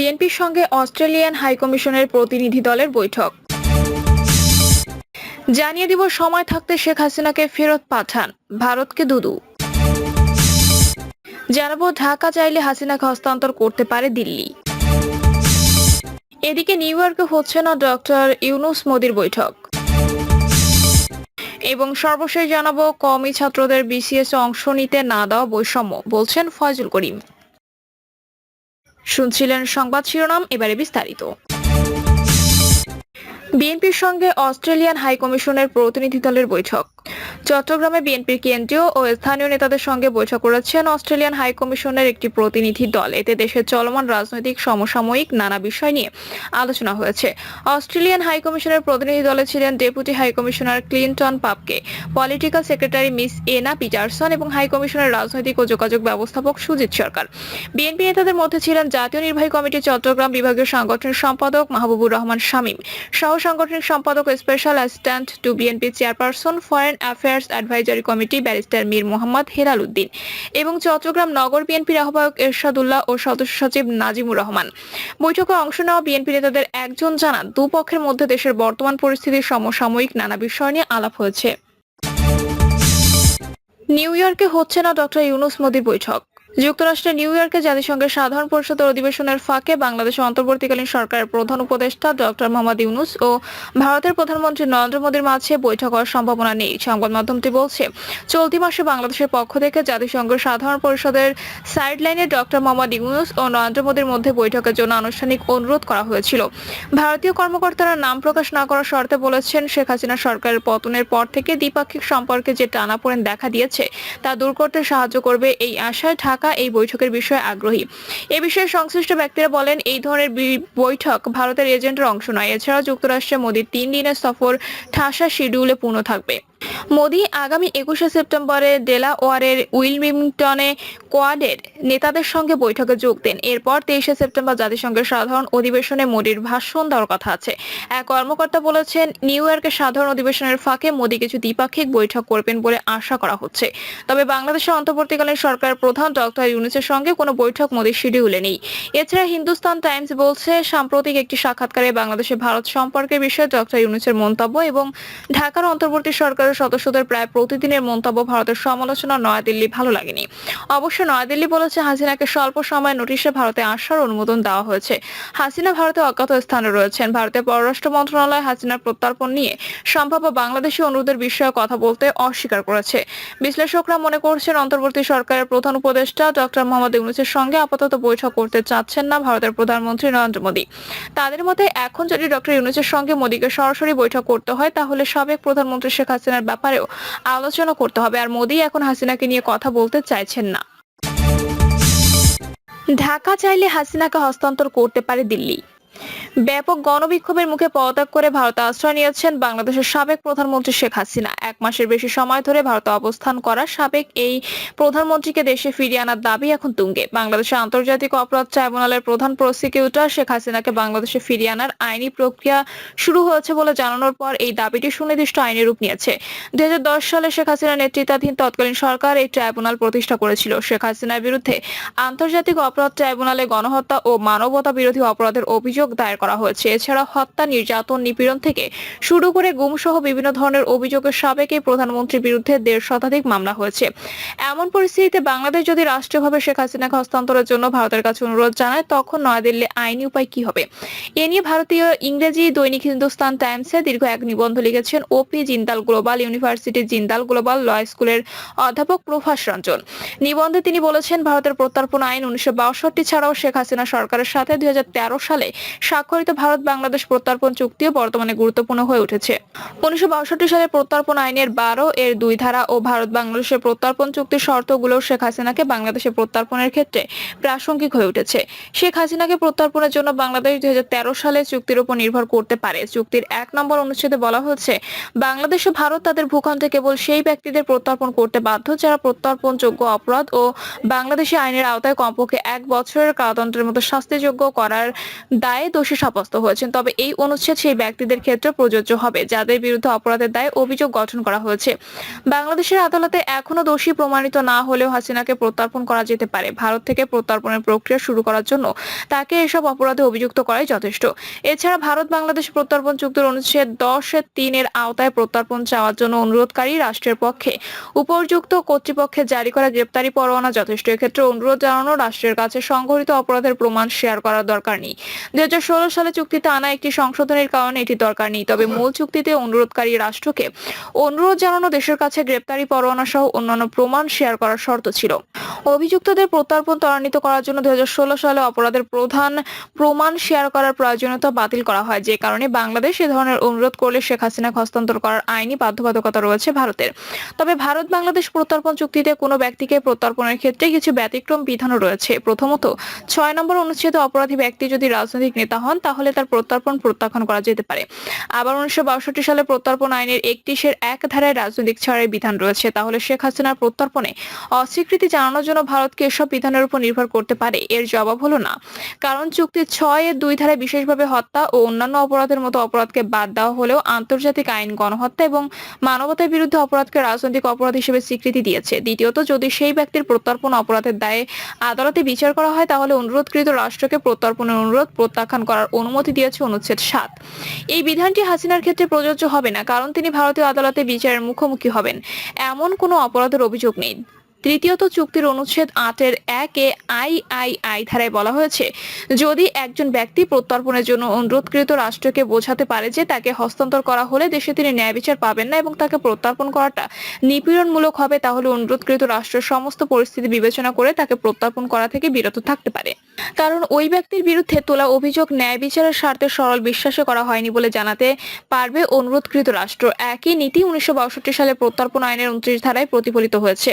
বিএনপির সঙ্গে অস্ট্রেলিয়ান হাইকমিশনের প্রতিনিধি দলের বৈঠক। জানিয়ে দিব, সময় থাকতে শেখ হাসিনাকে ফেরত পাঠান। ভারতকে দুদু। জানাব, ঢাকা চাইলে হাসিনাকে হস্তান্তর করতে পারে দিল্লি। এদিকে নিউ ইয়র্কে হচ্ছে না ডক্টর ইউনুস মোদির বৈঠক। এবং সর্বশেষ জানাব কমি ছাত্রদের বিসিএস অংশ নিতে না দেওয়া বৈষম্য, বলছেন ফয়জুল করিম। শুনছিলেন সংবাদ শিরোনাম এবারে বিস্তারিত। বিএনপির সঙ্গে অস্ট্রেলিয়ান হাইকমিশনের প্রতিনিধি দলের বৈঠক। চট্টগ্রামে বিএনপির কেন্দ্রীয় ও স্থানীয় নেতাদের সঙ্গে বৈঠক করেছেন অস্ট্রেলিয়ান হাইকমিশনের একটি প্রতিনিধি দল। এতে দেশের চলমান রাজনৈতিক সমসাময়িক নানা বিষয় নিয়ে আলোচনা হয়েছে। অস্ট্রেলিয়ান হাইকমিশনের প্রতিনিধি দলে ছিলেন deputy high commissioner Clinton Papke. Political secretary Miss Ena Peterson এবং হাইকমিশনের রাজনৈতিক ও যোগাযোগ ব্যবস্থাপক সুজিত সরকার। বিএনপি নেতাদের মধ্যে ছিলেন জাতীয় নির্বাহী কমিটি চট্টগ্রাম বিভাগীয় সাংগঠনিক সম্পাদক মাহবুবুর রহমান শামীম। সহ সাংগঠনিক সম্পাদক special assistant to BNP chairperson, foreign affairs advisory committee barrister Mir Mohammad Helal Uddin এবং চট্টগ্রাম নগর বিএনপির আহ্বায়ক এরশাদুল্লাহ ও সদস্য সচিব নাজিমুর রহমান। বৈঠকে অংশ নেওয়া বিএনপি নেতাদের একজন জানান দুপক্ষের মধ্যে দেশের বর্তমান পরিস্থিতির সমসাময়িক নানা বিষয় নিয়ে আলাপ হয়েছে। নিউ ইয়র্কে হচ্ছে না ডক্টর ইউনুস মোদির বৈঠক। যুক্তরাষ্ট্রের নিউ ইয়র্কে জাতিসংঘের সাধারণ পরিষদের অধিবেশনের ফাঁকে বাংলাদেশের অন্তর্বর্তীকালীন সরকারের প্রধান উপদেষ্টা ডক্টর মোহাম্মদ ইউনুস ও ভারতের প্রধানমন্ত্রী নরেন্দ্র মোদীর মাঝে বৈঠক হওয়ার সম্ভাবনা নেই। সংবাদ মাধ্যমটি বলছে, চলতি মাসে বাংলাদেশের পক্ষ থেকে জাতিসংঘের সাধারণ পরিষদের সাইডলাইনে ডক্টর মোহাম্মদ ইউনুস ও নরেন্দ্র মোদীর মধ্যে বৈঠকের জন্য আনুষ্ঠানিক অনুরোধ করা হয়েছিল। ভারতীয় কর্মকর্তারা নাম প্রকাশ না করার শর্তে বলেছেন, শেখ হাসিনা সরকারের পতনের পর থেকে দ্বিপাক্ষিক সম্পর্কে যে টানাপোড়েন দেখা দিয়েছে, তা দূর করতে সাহায্য করবে এই আশায় ঢাকা এই বৈঠকের বিষয়ে আগ্রহী। এ বিষয়ে সংশ্লিষ্ট ব্যক্তিরা বলেন, এই ধরনের বৈঠক ভারতের এজেন্টের অংশ নয়। এছাড়াও যুক্তরাষ্ট্রে মোদীর তিন দিনের সফর ঠাসা শিডিউলে পূর্ণ থাকবে। মোদি আগামী একুশে সেপ্টেম্বরে ডেলাওয়ারের উইলমিংটনে কোয়াডের নেতাদের সঙ্গে বৈঠকে যোগ দেন। এরপর তেইশে সেপ্টেম্বর জাতিসংঘের সাধারণ অধিবেশনে মোদির ভাষণ দেওয়ার কথা আছে। এক কর্মকর্তা বলেছেন, নিউ ইয়র্কের সাধারণ অধিবেশনের ফাঁকে মোদি কিছু দ্বিপাক্ষিক বৈঠক করবেন বলে আশা করা হচ্ছে। তবে বাংলাদেশের অন্তর্বর্তীকালীন সরকার প্রধান ডক্টর ইউনুসের সঙ্গে কোনো বৈঠক মোদির শিডিউলে নেই। এছাড়া হিন্দুস্তান টাইমস বলছে, সাম্প্রতিক একটি সাক্ষাৎকারে বাংলাদেশে ভারত সম্পর্কের বিষয়ে ডক্টর ইউনুসের মন্তব্য এবং ঢাকার অন্তর্বর্তী সরকারের সদস্যদের প্রায় প্রতিদিনের মন্তব্য ভারতের সমালোচনা নয়াদিল্লি ভালো লাগেনি। অবশ্য নয়াদিল্লি বলেছে, হাসিনাকে স্বল্প সময় নোটিশে ভারতে আসার অনুমোদন দেওয়া হয়েছে। হাসিনা ভারতে অজ্ঞাত স্থানে রয়েছেন। ভারতের পররাষ্ট্র মন্ত্রণালয় হাসিনার প্রত্যর্পণ নিয়ে সম্ভাব্য বাংলাদেশি অনুরোধের বিষয়ে কথা বলতে অস্বীকার করেছে। বিশ্লেষকরা মনে করছেন, অন্তর্বর্তী সরকারের প্রধান উপদেষ্টা ডক্টর মোহাম্মদ ইউনুসের সঙ্গে আপাতত বৈঠক করতে চাচ্ছেন না ভারতের প্রধানমন্ত্রী নরেন্দ্র মোদী। তাদের মতে, এখন যদি ডক্টর ইউনুসের সঙ্গে মোদীকে সরাসরি বৈঠক করতে হয়, তাহলে সাবেক প্রধানমন্ত্রী শেখ হাসিনার ব্যাপারেও আলোচনা করতে হবে। আর মোদী এখন হাসিনাকে নিয়ে কথা বলতে চাইছেন না। ঢাকা চাইলে হাসিনাকে হস্তান্তর করতে পারে দিল্লি। ব্যাপক গণবিক্ষোভের মুখে পদত্যাগ করে ভারতে আশ্রয় নিয়েছেন বাংলাদেশের সাবেক প্রধানমন্ত্রী শেখ হাসিনা। এক মাসের বেশি সময় ধরে ভারতে অবস্থান করা সাবেক এই প্রধানমন্ত্রীকে দেশে ফিরিয়ে আনার দাবি এখন তুঙ্গে। বাংলাদেশের আন্তর্জাতিক অপরাধ ট্রাইব্যুনালের প্রধান প্রসিকিউটর শেখ হাসিনাকে বাংলাদেশে ফিরিয়ে আনার আইনি প্রক্রিয়া শুরু হয়েছে বলে জানানোর পর এই দাবিটি সুনির্দিষ্ট আইনি রূপ নিয়েছে। দুই হাজার দশ সালে শেখ হাসিনা নেতৃত্বাধীন তৎকালীন সরকার এই ট্রাইব্যুনাল প্রতিষ্ঠা করেছিল। শেখ হাসিনার বিরুদ্ধে আন্তর্জাতিক অপরাধ ট্রাইব্যুনালে গণহত্যা ও মানবতা বিরোধী অপরাধের অভিযোগ দায়ের করা হয়েছে। এছাড়া হত্যা, নির্যাতন, নিপীড়ন থেকে শুরু করে গুমসহ বিভিন্ন ধরনের অভিযোগের সাবেক প্রধানমন্ত্রীর বিরুদ্ধে দেড় শতাধিক মামলা হয়েছে। এমন পরিস্থিতিতে বাংলাদেশ যদি রাষ্ট্রীয়ভাবে শেখ হাসিনাকে হস্তান্তরের জন্য ভারতের কাছে অনুরোধ জানায়, তখন নয়াদিল্লি আইনি উপায় কি হবে? এ নিয়ে ভারতীয় ইংরেজি দৈনিক হিন্দুস্তান টাইমসে দীর্ঘ এক নিবন্ধ লিখেছেন OP Jindal global university Jindal global law স্কুলের অধ্যাপক প্রভাস রঞ্জন। নিবন্ধে তিনি বলেছেন, ভারতের প্রত্যর্পণ আইন উনিশশো বাষট্টি ছাড়াও শেখ হাসিনা সরকারের সাথে দুই হাজার তেরো সালে স্বাক্ষরিত ভারত বাংলাদেশ প্রত্যর্পণ চুক্তিও বর্তমানে গুরুত্বপূর্ণ হয়ে উঠেছে। উনিশশো সালের প্রত্যর্পণ আইনের বারো এর দুই ধারা ও ভারত বাংলাদেশের প্রত্যর্পণ চুক্তির শর্তগুলো শেখ হাসিনাকে বাংলাদেশে প্রত্যর্পণের ক্ষেত্রে প্রাসঙ্গিক হয়ে উঠেছে। শেখ হাসিনাকে প্রত্যর্পণের জন্য বাংলাদেশ দুই সালে চুক্তির উপর নির্ভর করতে পারে। চুক্তির এক নম্বর অনুচ্ছেদে বলা হয়েছে, বাংলাদেশ ও ভারত তাদের ভূখণ্ডে কেবল সেই ব্যক্তিদের প্রত্যর্পণ করতে বাধ্য যারা প্রত্যর্পণযোগ্য অপরাধ ও বাংলাদেশি আইনের আওতায় কমপক্ষে এক বছরের কারাদণ্ডের মতো শাস্তিযোগ্য করার দায়ে দোষী সাব্যস্ত হয়েছেন। তবে এই অনুচ্ছেদ সেই ব্যক্তিদের ক্ষেত্রে প্রযোজ্য হবে, যাদের বিরুদ্ধে অপরাধের দায়ে অভিযোগ গঠন করা হয়েছে। বাংলাদেশের আদালতে এখনও দোষী প্রমাণিত না হলেও হাসিনাকে প্রত্যর্পণ করা যেতে পারে। ভারত থেকে প্রত্যর্পণের প্রক্রিয়া শুরু করার জন্য তাকে এসব অপরাধে অভিযুক্ত করাই যথেষ্ট। এছাড়া ভারত বাংলাদেশ প্রত্যর্পণ চুক্তির অনুচ্ছেদ দশ তিনের আওতায় প্রত্যর্পণ চাওয়ার জন্য অনুরোধকারী রাষ্ট্রের পক্ষে। উপযুক্ত কর্তৃপক্ষের জারি করা গ্রেপ্তারি পরোয়ানা যথেষ্ট। এক্ষেত্রে অনুরোধ জানানো রাষ্ট্রের কাছে সংঘটিত অপরাধের প্রমাণ শেয়ার করার দরকার নেই। দুই সালে চুক্তিতে আনা একটি সংশোধনের কারণে এটি দরকার নেই। তবে মূল চুক্তিতে অনুরোধকারী রাষ্ট্রকে অনুরোধ জানানো দেশের কাছে গ্রেপ্তারি, পরোয়ানা সহ অন্যান্য প্রমাণ শেয়ার করার শর্ত ছিল। অভিযুক্তদের প্রত্যর্পণ ত্বরান্বিত করার জন্য দু হাজার ষোলো সালে অপরাধের প্রধান প্রমাণ শেয়ার করার প্রয়োজনীয়তা বাতিল করা হয়। যে কারণে বাংলাদেশ এ ধরনের অনুরোধ করলে শেখ হাসিনাকে হস্তান্তর করার আইনি বাধ্যবাধকতা রয়েছে ভারতের। তবে ভারত বাংলাদেশ প্রত্যর্পণ চুক্তিতে কোনো ব্যক্তিকে প্রত্যর্পণের ক্ষেত্রে কিছু ব্যতিক্রম বিধানও রয়েছে। প্রথমত, ছয় নম্বর অনুচ্ছেদে অপরাধী ব্যক্তি যদি রাজনৈতিক নেতা হন তাহলে তার প্রত্যর্পণ প্রত্যাখ্যান করা যেতে পারে। আবার উনিশশো বাষট্টি সালে প্রত্যর্পণ আইনের একত্রিশের এক ধারায় রাজনৈতিক ছাড়ের বিধান রয়েছে। তাহলে শেখ হাসিনার প্রত্যর্পণে অস্বীকৃতি জানানোর জন্য ভারতকে এসব বিধানের উপর নির্ভর করতে পারে? এর জবাব হলো না। কারণ চুক্তির ছয় এর দুই ধারায় বিশেষভাবে হত্যা ও অন্যান্য অপরাধের মতো অপরাধকে বাদ দেওয়া হলেও আন্তর্জাতিক আইন গণহত্যা এবং মানবতার বিরুদ্ধে অপরাধকে রাজনৈতিক অপরাধ হিসেবে স্বীকৃতি দিয়েছে। দ্বিতীয়ত, যদি সেই ব্যক্তির প্রত্যর্পণ অপরাধের দায়ে আদালতে বিচার করা হয়, তাহলে অনুরোধকৃত রাষ্ট্রকে প্রত্যর্পণের অনুরোধ প্রত্যাখ্যান করার অনুমতি দিয়েছে অনুচ্ছেদ সাত। এই বিধানটি হাসিনার ক্ষেত্রে প্রযোজ্য হবে না, কারণ তিনি ভারতীয় আদালতে বিচারের মুখোমুখি হবেন। এমন কোনো অপরাধের অভিযোগ নেই। তৃতীয়ত চুক্তির অনুচ্ছেদ আটের এক এ আই আই আই ধারায় বলা হয়েছে, যদি একজন ব্যক্তি প্রত্যর্পণের জন্য অনুরোধকৃত রাষ্ট্রকে বোঝাতে পারে যে তাকে হস্তান্তর করা হলে দেশে তিনি ন্যায় বিচার পাবেন না এবং তাকে প্রত্যর্পণ করাটা নিপীড়নমূলক হবে, তাহলে অনুরোধকৃত রাষ্ট্রের সমস্ত পরিস্থিতি বিবেচনা করে তাকে প্রত্যর্পণ করা থেকে বিরত থাকতে পারে। কারণ ওই ব্যক্তির বিরুদ্ধে তোলা অভিযোগ ন্যায় বিচারের স্বার্থে সরল বিশ্বাসে করা হয়নি বলে জানাতে পারবে অনুরোধকৃত রাষ্ট্র। একই নীতি উনিশশো বাষট্টি সালে প্রত্যর্পণ আইনের উনত্রিশ ধারায় প্রতিফলিত হয়েছে।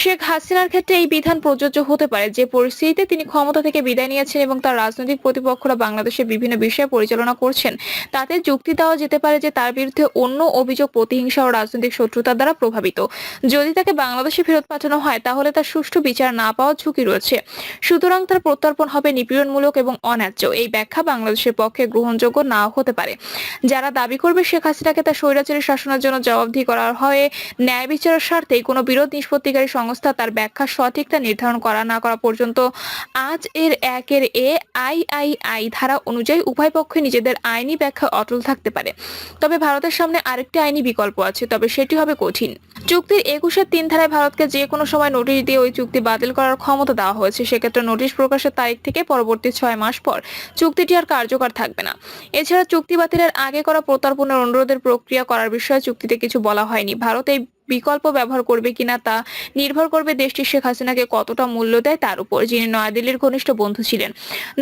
শেখ হাসিনার ক্ষেত্রে এই বিধান প্রযোজ্য হতে পারে। যে পরিস্থিতিতে তিনি ক্ষমতা থেকে বিদায় নিয়েছেন এবং তার রাজনৈতিক প্রতিপক্ষরা বাংলাদেশের বিভিন্ন বিষয় পরিচালনা করছেন, তাতে যুক্তি দেওয়া যেতে পারে যে তার বিরুদ্ধে অন্য অভিযোগ প্রতিহিংসা ও রাজনৈতিক শত্রুতার দ্বারা প্রভাবিত। যদি তাকে বাংলাদেশে ফেরত পাঠানো হয়, তাহলে তার সুষ্ঠু বিচার না পাওয়ার ঝুঁকি রয়েছে। সুতরাং তার প্রত্যর্পণ হবে নিপীড়নমূলক এবং অন্যায্য। এই ব্যাখ্যা বাংলাদেশের পক্ষে গ্রহণযোগ্য নাও হতে পারে। যারা দাবি করবে শেখ হাসিনাকে তার স্বৈরাচারী শাসনের জন্য জবাবদিহি করা হয়, ন্যায় বিচারের স্বার্থে কোনো বিরোধ নিষ্পত্তিকারী সংস্থা তার ব্যাখ্যা সঠিকটা নির্ধারণ করা না করা পর্যন্ত আজ এর একের এ আই আই আই ধারা অনুযায়ী উভয় পক্ষে নিজেদের আইনি ব্যাখ্যা অটল থাকতে পারে। তবে ভারতের সামনে আরেকটি আইনি বিকল্প আছে, তবে সেটি হবে কঠিন। চুক্তির একুশের তিন ধারায় ভারতকে যে কোনো সময় নোটিশ দিয়ে ওই চুক্তি বাতিল করার ক্ষমতা দেওয়া হয়েছে, সেক্ষেত্রে নোটিশ প্রকাশের তারিখ থেকে পরবর্তী ছয় মাস পর চুক্তিটি আর কার্যকর থাকবে না। এছাড়া চুক্তি বাতিলের আগে করা প্রত্যর্পণের অনুরোধের প্রক্রিয়া করার বিষয়ে চুক্তিতে কিছু বলা হয়নি। ভারত এই বিকল্প ব্যবহার করবে কিনা তা নির্ভর করবে দেশটি শেখ হাসিনাকে কতটা মূল্য দেয় তার উপর, যিনি নয়াদিল্লির ঘনিষ্ঠ বন্ধু ছিলেন।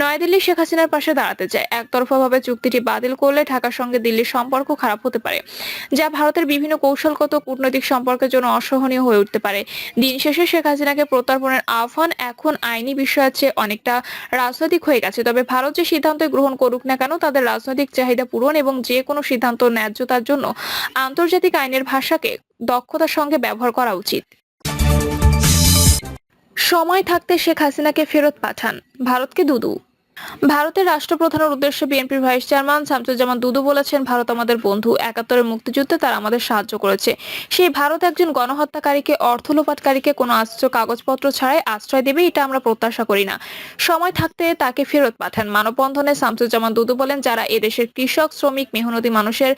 নয়াদিল্লি শেখ হাসিনার পাশে দাঁড়াতে চায়। একতরফাভাবে চুক্তিটি বাতিল করলে ঢাকার সঙ্গে দিল্লির সম্পর্ক খারাপ হতে পারে, যা ভারতের বিভিন্ন কৌশলগত কূটনৈতিক সম্পর্কের জন্য অসহনীয় হয়ে উঠতে পারে। দিন শেষে শেখ হাসিনাকে প্রত্যর্পণের আহ্বান এখন আইনি বিষয়ের চেয়ে অনেকটা রাজনৈতিক হয়ে গেছে। তবে ভারত যে সিদ্ধান্ত গ্রহণ করুক না কেন, তাদের রাজনৈতিক চাহিদা পূরণ এবং যে কোনো সিদ্ধান্ত ন্যায্যতার জন্য আন্তর্জাতিক আইনের ভাষাকে দক্ষতার সঙ্গে ব্যবহার করা উচিত। সময় থাকতে শেখ হাসিনাকে ফেরত পাঠান। ভারতকে দুদু। ভারতের রাষ্ট্রপ্রধানের উদ্দেশ্যে বিএনপির ভাইস চেয়ারম্যান শামসুজ্জামান দুদু বলেছেন, ভারত আমাদের বন্ধু, একাত্তরের মুক্তিযুদ্ধে তারা আমাদের সাহায্য করেছে। সেই ভারত একজন গণহত্যাকারীকে, অর্থ লোপাটকারীকে কোনো আশ্রয় কাগজপত্র ছাড়াই আশ্রয় দেবে, এটা আমরা প্রত্যাশা করি না। সময় থাকতে তাকে ফেরত পাঠান। মানববন্ধনে শামসুজ্জামান দুদু বলেন, যারা এদেশের কৃষক, শ্রমিক, মেহনতি মানুষের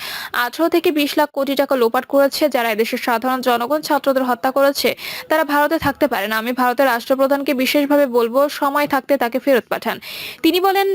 আঠারো থেকে বিশ লাখ কোটি টাকা লোপাট করেছে, যারা এদেশের সাধারণ জনগণ, ছাত্রদের হত্যা করেছে, তারা ভারতে থাকতে পারে না। আমি ভারতের রাষ্ট্রপ্রধানকে বিশেষভাবে বলব, সময় থাকতে তাকে ফেরত পাঠান। তিনি বলেন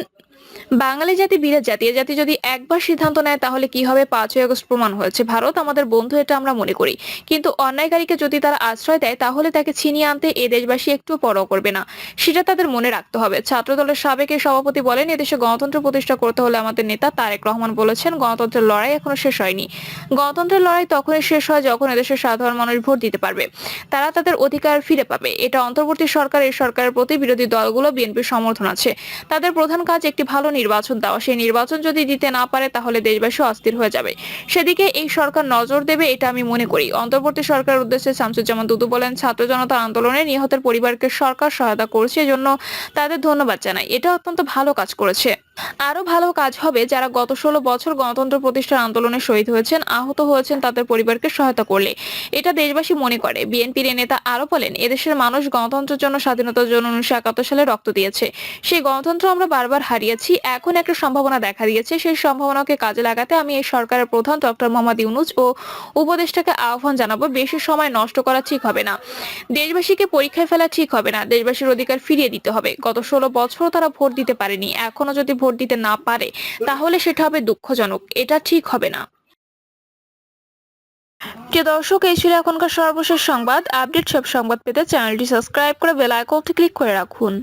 বাঙালি জাতি, বিরাট জাতি, এ জাতি যদি একবার সিদ্ধান্ত নেয়, তাহলে কি হবে? পাঁচই আগস্ট প্রমাণ হয়েছে। ভারত আমাদের বন্ধু, এটা আমরা মনে করি। কিন্তু অন্যায়কারীকে যদি তারা আশ্রয় দেয়, তাহলে তাকে ছিনিয়ে আনতে এ দেশবাসী একটু পরও করবে না। সেটা তাদের মনে রাখতে হবে। ছাত্র দলের সাবেক সভাপতি বলেন, এদেশে গণতন্ত্র প্রতিষ্ঠা করতে হলে আমাদের নেতা তারেক রহমান বলেছেন, গণতন্ত্রের লড়াই এখনও শেষ হয়নি। গণতন্ত্রের লড়াই তখনই শেষ হয় যখন এদেশের সাধারণ মানুষ ভোট দিতে পারবে। তারা তাদের অধিকার ফিরে পাবে। এটা অন্তর্বর্তী সরকার, এই সরকারের প্রতি বিরোধী দলগুলো, বিএনপির সমর্থন আছে। তাদের প্রধান কাজ একটি ভালো নির্বাচন দেওয়া সেই নির্বাচন যদি দিতে না পারে, তাহলে দেশবাসী অস্থির হয়ে যাবে। সেদিকে এই সরকার নজর দেবে, এটা আমি মনে করি। অন্তর্বর্তী সরকারের উদ্দেশ্যে শামসুজ্জামান দুদু বলেন, ছাত্র জনতা আন্দোলনে নিহতের পরিবারকে সরকার সহায়তা করছে, এজন্য তাদের ধন্যবাদ জানাই। এটা অত্যন্ত ভালো কাজ করেছে। আরও ভালো কাজ হবে যারা গত ষোলো বছর গণতন্ত্র প্রতিষ্ঠার আন্দোলনে শহীদ হয়েছেন, আহত হয়েছেন, তাদের পরিবারকে সহায়তা করলে। এটা দেশবাসী মনে করে। বিএনপির নেতা আরও বলেন, এদেশের মানুষ গণতন্ত্রের জন্য, স্বাধীনতার জন্য উনিশশো একাত্তর সালে রক্ত দিয়েছে। সেই গণতন্ত্র আমরা বারবার হারিয়েছি, এখন একটা সম্ভাবনা দেখা দিয়েছে। সেই সম্ভাবনাকে কাজে লাগাতে আমি এই সরকারের প্রধান ডক্টর মোহাম্মদ ইউনুস ও উপদেষ্টাকে আহ্বান জানাব, বেশি সময় নষ্ট করা ঠিক হবে না। দেশবাসীকে পরীক্ষায় ফেলা ঠিক হবে না। দেশবাসীর অধিকার ফিরিয়ে দিতে হবে। গত ষোলো বছর তারা ভোট দিতে পারেনি। এখনও যদি ভোট দিতে না পারে, তাহলে সেটা হবে দুঃখজনক। এটা ঠিক হবে না। প্রিয় দর্শক, এই ছিল এখনকার সর্বশেষ সংবাদ। আপডেট সব সংবাদ পেতে চ্যানেলটি সাবস্ক্রাইব করে বেল আইকনটি ক্লিক করে রাখুন।